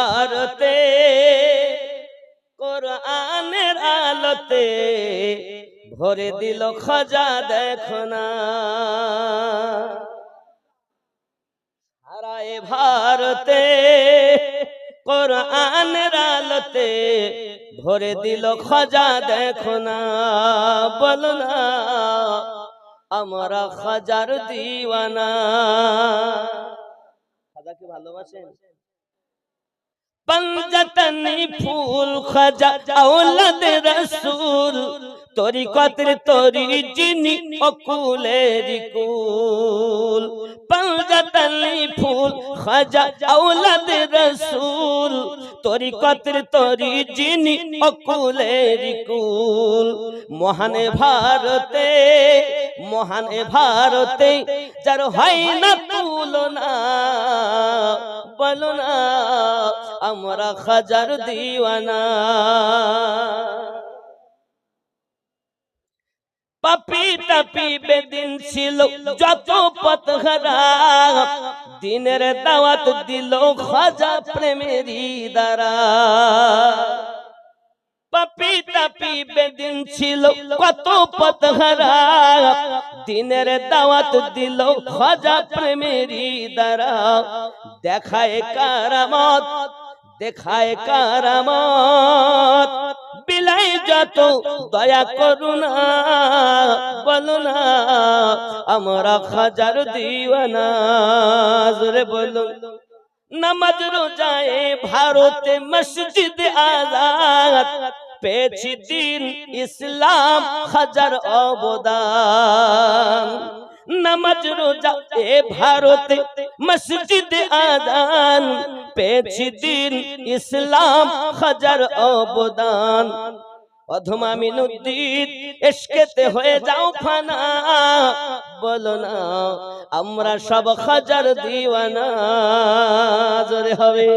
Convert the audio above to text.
ভারতে কোরআনের আলোতে ভরে দিল খজা, দেখো না। সারায় ভারতে কোরআনের আলোতে ভরে দিল খজা, দেখো না। বলো না, আমরা খাজার দিওয়ানা। খাজাকে ভালোবাসেন? পঞ্জতনি ফুল খাজা, আওলাদ রসুল। তোরি কত্র তোরি জিনি, অকুলের কুল। পঞ্জতনি ফুল খাজা, আওলাদ রসুল। তোরি কত্র তোরি জিনি, অকুলের কুল। মহানে ভারতে মহানে ভারতে যার হয় না তুলনা বলো না আমরা খাজার দিওয়ানা। পাপি তাপি বেদিন ছিল যত পথহারা। দিনের দাওয়াত দিল খাজা প্রেমেরই দ্বারা। পাপি তাপি বেদিন ছিল কত পথহারা। দিনের দাওয়াত দিল খাজা প্রেমেরই দ্বারা। দেখায় কারামত দেখায় কারামত। বিলাই যত দয়া করুণা, বলো না, আমরা খাজার দিওয়ানা। জোরে বলুন নামাজ রোজায় ভারতে মসজিদ আজাদ পেয়েছি দিন ইসলাম, হাজার অবদান। নামাজ, রোজা এ ভারতে মসজিদ আজান পেয়েছি দিন ইসলাম, হাজার অবদান। অধমা মিনুদ্দিন এসকেতে হয়ে যাও ফানা। বলো না, আমরা সব হাজার দিওয়ানা। জোরে হবে।